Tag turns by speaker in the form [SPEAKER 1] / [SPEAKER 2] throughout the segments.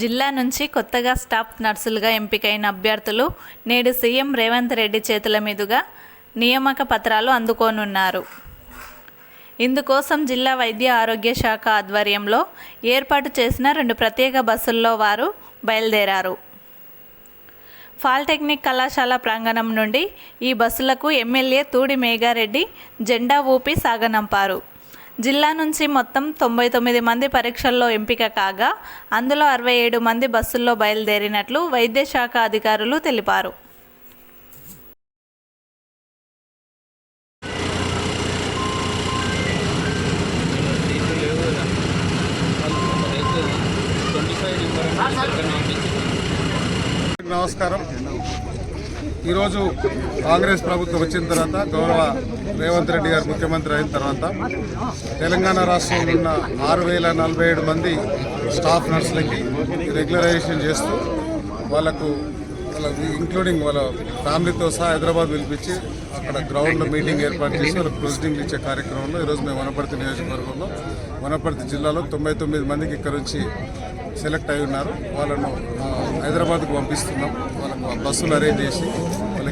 [SPEAKER 1] జిల్లా నుంచి కొత్తగా స్టాఫ్ నర్సులుగా ఎంపికైన అభ్యర్థులు నేడు సీఎం రేవంత్ రెడ్డి చేతుల మీదుగా నియామక పత్రాలు అందుకోనున్నారు. ఇందుకోసం జిల్లా వైద్య ఆరోగ్య శాఖ ఆధ్వర్యంలో ఏర్పాటు చేసిన రెండు ప్రత్యేక బస్సుల్లో వారు బయలుదేరారు. పాలిటెక్నిక్ కళాశాల ప్రాంగణం నుండి ఈ బస్సులకు ఎమ్మెల్యే తూడి మేఘారెడ్డి జెండా ఊపి సాగనంపారు. జిల్లా నుంచి మొత్తం తొంభై తొమ్మిది మంది పరీక్షల్లో ఎంపిక కాగా అందులో అరవై ఏడు మంది బస్సుల్లో బయలుదేరినట్లు వైద్య శాఖ అధికారులు తెలిపారు.
[SPEAKER 2] నమస్కారం. ఈరోజు కాంగ్రెస్ ప్రభుత్వం వచ్చిన తర్వాత గౌరవ రేవంత్ రెడ్డి గారు ముఖ్యమంత్రి అయిన తర్వాత తెలంగాణ రాష్ట్రంలో ఉన్న ఆరు వేల నలభై ఏడు మంది స్టాఫ్ నర్సులకి రెగ్యులరైజేషన్ చేస్తూ వాళ్ళకు వాళ్ళ ఇంక్లూడింగ్ వాళ్ళ ఫ్యామిలీతో సహా హైదరాబాద్ పిలిపించి అక్కడ గ్రౌండ్లో మీటింగ్ ఏర్పాటు చేసి వాళ్ళకి ప్రొసీడింగ్ ఇచ్చే కార్యక్రమంలో ఈరోజు మేము వనపర్తి నియోజకవర్గంలో వనపర్తి జిల్లాలో తొంభై తొమ్మిది మందికి ఇక్కడ నుంచి సెలెక్ట్ అయి ఉన్నారు. వాళ్ళను హైదరాబాద్కు పంపిస్తున్నాం. వాళ్ళకు బస్సులు అరేంజ్ చేసి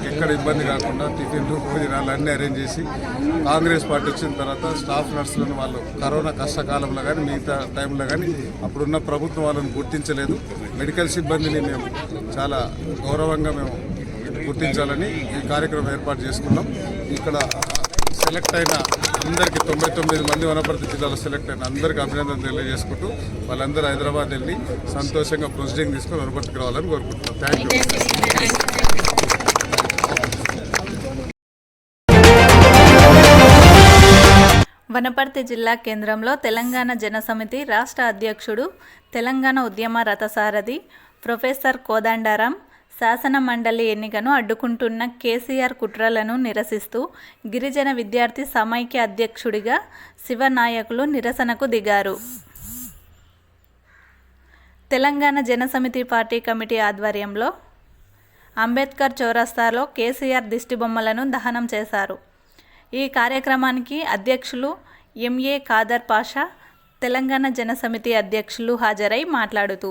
[SPEAKER 2] వాళ్ళకి ఎక్కడ ఇబ్బంది కాకుండా టిఫిన్లు భోజనాలు అన్నీ అరేంజ్ చేసి కాంగ్రెస్ పార్టీ వచ్చిన తర్వాత స్టాఫ్ నర్సులను వాళ్ళు కరోనా కష్టకాలంలో కానీ మిగతా టైంలో కానీ అప్పుడున్న ప్రభుత్వం వాళ్ళని గుర్తించలేదు. మెడికల్ సిబ్బందిని మేము చాలా గౌరవంగా మేము గుర్తించాలని ఈ కార్యక్రమం ఏర్పాటు చేసుకున్నాం. ఇక్కడ సెలెక్ట్ అయిన అందరికీ తొంభై తొమ్మిది మంది వనపర్తి జిల్లాలో సెలెక్ట్ అయిన అందరికీ అభినందన తెలియజేసుకుంటూ వాళ్ళందరూ హైదరాబాద్ వెళ్ళి సంతోషంగా ప్రొసీడింగ్ తీసుకొని వనపర్తికి రావాలని కోరుకుంటున్నాం. థ్యాంక్ యూ
[SPEAKER 1] వనపర్తి జిల్లా కేంద్రంలో తెలంగాణ జనసమితి రాష్ట్ర అధ్యక్షుడు తెలంగాణ ఉద్యమ రథసారథి ప్రొఫెసర్ కోదండారాం శాసన మండలి ఎన్నికను అడ్డుకుంటున్న కేసీఆర్ కుట్రలను నిరసిస్తూ గిరిజన విద్యార్థి సమైక్య అధ్యక్షుడిగా శివనాయకులు నిరసనకు దిగారు. తెలంగాణ జనసమితి పార్టీ కమిటీ ఆధ్వర్యంలో అంబేద్కర్ చౌరస్తాలో కేసీఆర్ దిష్టిబొమ్మలను దహనం చేశారు. ఈ కార్యక్రమానికి అధ్యక్షులు ఎంఏ ఖాదర్ పాషా తెలంగాణ జనసమితి అధ్యక్షులు హాజరై మాట్లాడుతూ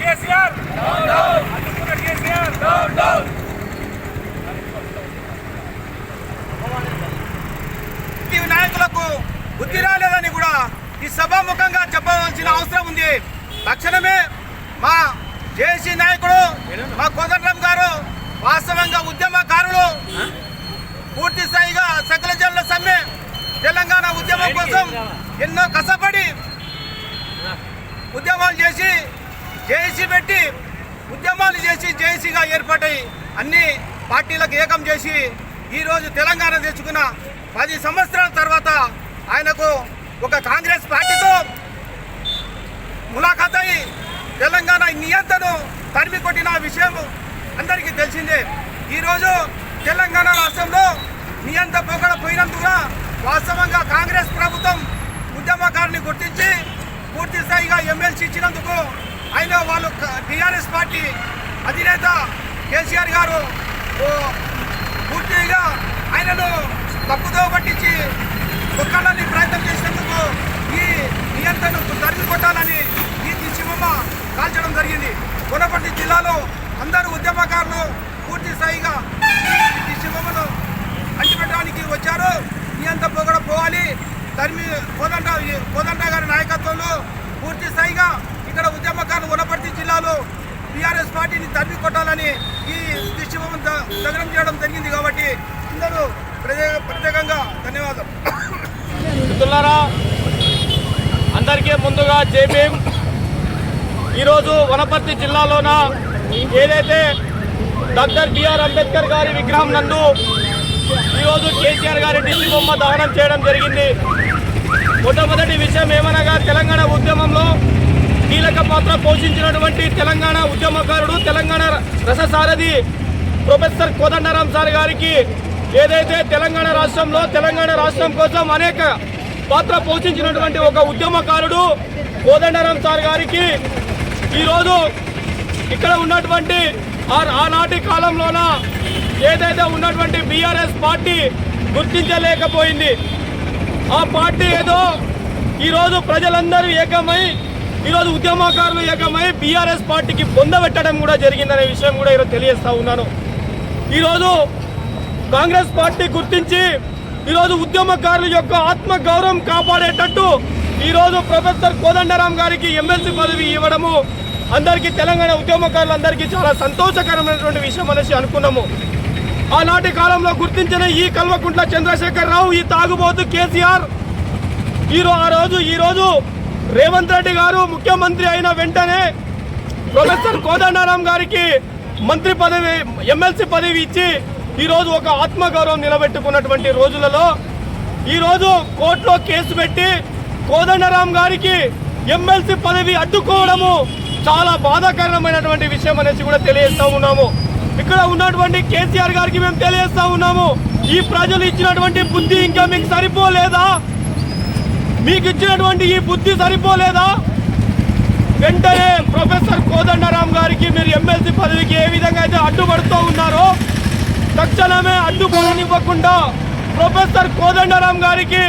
[SPEAKER 3] కేసీఆర్ అందుకున్న కేసీఆర్ ఈ నాయకులకు బుద్ధి రాలేదని కూడా ఈ సభాముఖంగా చెప్పవలసిన అవసరం ఉంది తక్షణమే మా జేసీ నాయకుడు మా కోదండరాం గారు వాస్తవంగా ఉద్యమకారులు. పూర్తి స్థాయిగా సకల జనుల సమ్మె తెలంగాణ ఉద్యమం కోసం ఎన్నో కష్టపడి ఉద్యమాలు చేసి జేఏసీ పెట్టి ఉద్యమాలు చేసి జేఏసీగా ఏర్పాటై అన్ని పార్టీలకు ఏకం చేసి ఈరోజు తెలంగాణ తెచ్చుకున్న పది సంవత్సరాల తర్వాత ఆయనకు ఒక కాంగ్రెస్ పార్టీతో ములాఖాత్ అయి తెలంగాణ నియంత్రణను తరిమి కొట్టిన విషయం అందరికీ తెలిసిందే. ఈరోజు తెలంగాణ రాష్ట్రంలో నియంత పోకడ పోయినందుకు వాస్తవంగా కాంగ్రెస్ ప్రభుత్వం ఉద్యమకారుని గుర్తించి పూర్తి స్థాయిగా ఎమ్మెల్సీ ఇచ్చినందుకు ఆయన వాళ్ళు టీఆర్ఎస్ పార్టీ అధినేత కేసీఆర్ గారు ఓ పూర్తిగా ఆయనను తప్పుదో పట్టించి ఒక్కళ్ళని ప్రయత్నం చేసినందుకు ఈ నియంత్రణను తరిమి కొట్టాలని ఈ దిశ కాల్చడం జరిగింది. కొనపర్తి జిల్లాలో అందరూ ఉద్యమకారులు పూర్తి స్థాయిగా ఈ అంటిపెట్టడానికి వచ్చారు. నియంత పొగడ పోవాలి. తర్మి కోదండ కోదండ గారి నాయకత్వంలో పూర్తి స్థాయిగా ఇక్కడ ఉద్యమకారులు వనపర్తి జిల్లాలో టీఆర్ఎస్ పార్టీని తరిమి కొట్టాలని ఈ దిశబొమ్మను ద- దగ్నం చేయడం జరిగింది కాబట్టి అందరూ ప్రత్యేక ప్రత్యేకంగా ధన్యవాదాలు.
[SPEAKER 4] మిత్రులారా అందరికీ ముందుగా జై ఈరోజు వనపర్తి జిల్లాలోన ఏదైతే డాక్టర్ బిఆర్ అంబేద్కర్ గారి విగ్రహం నందు ఈరోజు కేసీఆర్ గారి దిష్టి బొమ్మ దహనం చేయడం జరిగింది. మొట్టమొదటి విషయం ఏమనగా తెలంగాణ ఉద్యమంలో కీలక పాత్ర పోషించినటువంటి తెలంగాణ ఉద్యమకారుడు తెలంగాణ రససారథి ప్రొఫెసర్ కోదండరాం సార్ గారికి ఏదైతే తెలంగాణ రాష్ట్రంలో తెలంగాణ రాష్ట్రం కోసం అనేక పాత్ర పోషించినటువంటి ఒక ఉద్యమకారుడు కోదండరాం సార్ గారికి ఈరోజు ఇక్కడ ఉన్నటువంటి ఆ- ఆనాటి కాలంలోన ఏదైతే ఉన్నటువంటి బీఆర్ఎస్ పార్టీ గుర్తించలేకపోయింది ఆ పార్టీ ఏదో ఈరోజు ప్రజలందరూ ఏకమై ఈరోజు ఉద్యమకారులు ఏకమై బీఆర్ఎస్ పార్టీకి పొందబెట్టడం కూడా జరిగిందనే విషయం కూడా ఈరోజు తెలియజేస్తూ ఉన్నాను. ఈరోజు కాంగ్రెస్ పార్టీ గుర్తించి ఈరోజు ఉద్యమకారుల యొక్క ఆత్మగౌరవం కాపాడేటట్టు ఈరోజు ప్రొఫెసర్ కోదండరాం గారికి ఎమ్మెల్సీ పదవి ఇవ్వడము అందరికీ తెలంగాణ ఉద్యమకారులందరికీ చాలా సంతోషకరమైనటువంటి విషయం అనేసి అనుకున్నాము. ఆనాటి కాలంలో గుర్తించిన ఈ కల్వకుంట్ల చంద్రశేఖర్ రావు ఈ తాగుబోతు కేసీఆర్ ఈరో ఆ రోజు ఈరోజు రేవంత్ రెడ్డి గారు ముఖ్యమంత్రి అయిన వెంటనే ప్రొఫెసర్ కోదండరాం గారికి మంత్రి పదవి ఎమ్మెల్సీ పదవి ఇచ్చి ఈరోజు ఒక ఆత్మగౌరవం నిలబెట్టుకున్నటువంటి రోజులలో ఈరోజు కోర్టులో కేసు పెట్టి కోదండరాం గారికి ఎమ్మెల్సీ పదవి అడ్డుకోవడము చాలా బాధాకరమైనటువంటి విషయం అనేసి కూడా తెలియజేస్తా ఉన్నాము. ఇక్కడ ఉన్నటువంటి కేసీఆర్ గారికి మేము తెలియజేస్తా ఉన్నాము. ఈ ప్రజలు ఇచ్చినటువంటి బుద్ధి ఇంకా మీకు సరిపోలేదా? మీకు ఇచ్చినటువంటి ఈ బుద్ధి సరిపోలేదా? వెంటనే ప్రొఫెసర్ కోదండరాం గారికి మీరు ఎమ్మెల్సీ పదవికి ఏ విధంగా అయితే అడ్డుపడుతూ ఉన్నారో తక్షణమే అడ్డుపడనివ్వకుండా ప్రొఫెసర్ కోదండరాం గారికి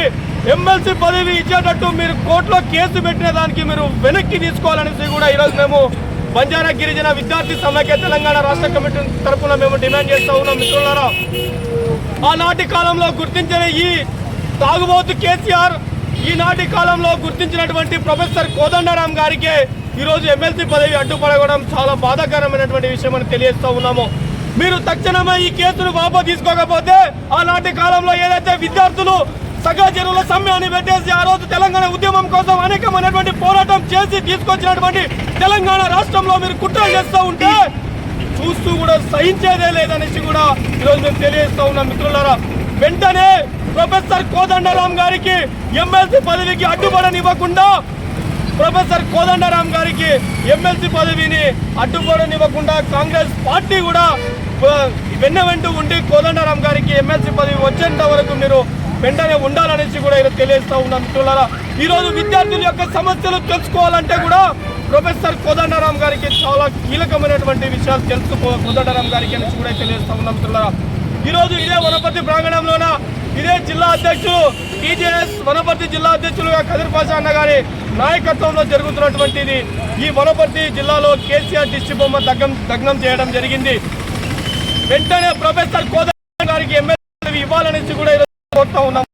[SPEAKER 4] ఎమ్మెల్సీ పదవి ఇచ్చేటట్టు మీరు కోర్టులో కేసు పెట్టిన దానికి మీరు వెనక్కి తీసుకోవాలనేసి కూడా ఈరోజు మేము బంజారా గిరిజన విద్యార్థి సమైక్య తెలంగాణ రాష్ట్ర కమిటీ తరఫున మేము డిమాండ్ చేస్తూ ఉన్నాం. మిత్రులారా ఆనాటి కాలంలో గుర్తించిన ఈ తాగుబోతు కేసీఆర్ ఈనాటి కాలంలో గుర్తించినటువంటి ప్రొఫెసర్ కోదండరాం గారికి ఈరోజు ఎమ్మెల్సీ పదవి అడ్డుపడగడం చాలా బాధాకరమైనటువంటి విషయం అని తెలియజేస్తూ ఉన్నాము. మీరు తక్షణమే ఈ కేసును వాపసు తీసుకోకపోతే ఆనాటి కాలంలో ఏదైతే విద్యార్థులు సగాచరుల చెరువుల పెట్టేసి ఆ రోజు తెలంగాణ ఉద్యమం కోసం అనేకమైనటువంటి పోరాటం చేసి తీసుకొచ్చినటువంటి తెలంగాణ రాష్ట్రంలో మీరు కుట్రలు చేస్తూ ఉంటే చూస్తూ కూడా సహించేదే లేదనేసి కూడా ఈరోజు మేము తెలియజేస్తా ఉన్నాం మిత్రులారా. వెంటనే ప్రొఫెసర్ కోదండరాం గారికి ఎమ్మెల్సీ పదవికి అడ్డుపడనివ్వకుండా ప్రొఫెసర్ కోదండరాం గారికి ఎమ్మెల్సీ పదవిని అడ్డుపడనివ్వకుండా కాంగ్రెస్ పార్టీ కూడా వెన్న వెంటూ ఉండి కోదండరాం గారికి ఎమ్మెల్సీ పదవి వచ్చేంత వరకు మీరు వెంటనే ఉండాలనేసి కూడా ఈరోజు తెలియజేస్తా ఉన్నాను మిత్రులారా. ఈరోజు విద్యార్థుల యొక్క సమస్యలు తెలుసుకోవాలంటే కూడా ప్రొఫెసర్ కోదండరాం గారికి చాలా కీలకమైనటువంటి విషయాలు తెలుసు కో- గారికి అనేసి కూడా తెలియజేస్తా ఉన్నాం మిత్రులారా. ఈరోజు ఇదే వనపర్తి ప్రాంగణంలోన ఇదే జిల్లా అధ్యక్షులు టీజేఎస్ వనపర్తి జిల్లా అధ్యక్షులుగా కదిర్ పాషా అన్న గారి నాయకత్వంలో జరుగుతున్నటువంటిది ఈ వనపర్తి జిల్లాలో కేసీఆర్ దిష్టి బొమ్మ దగ్నం దగ్నం చేయడం జరిగింది. వెంటనే ప్రొఫెసర్ కోదండ గారికి ఎమ్మెల్యే ఇవ్వాలనేసి కూడా కోరుతా ఉన్నాం.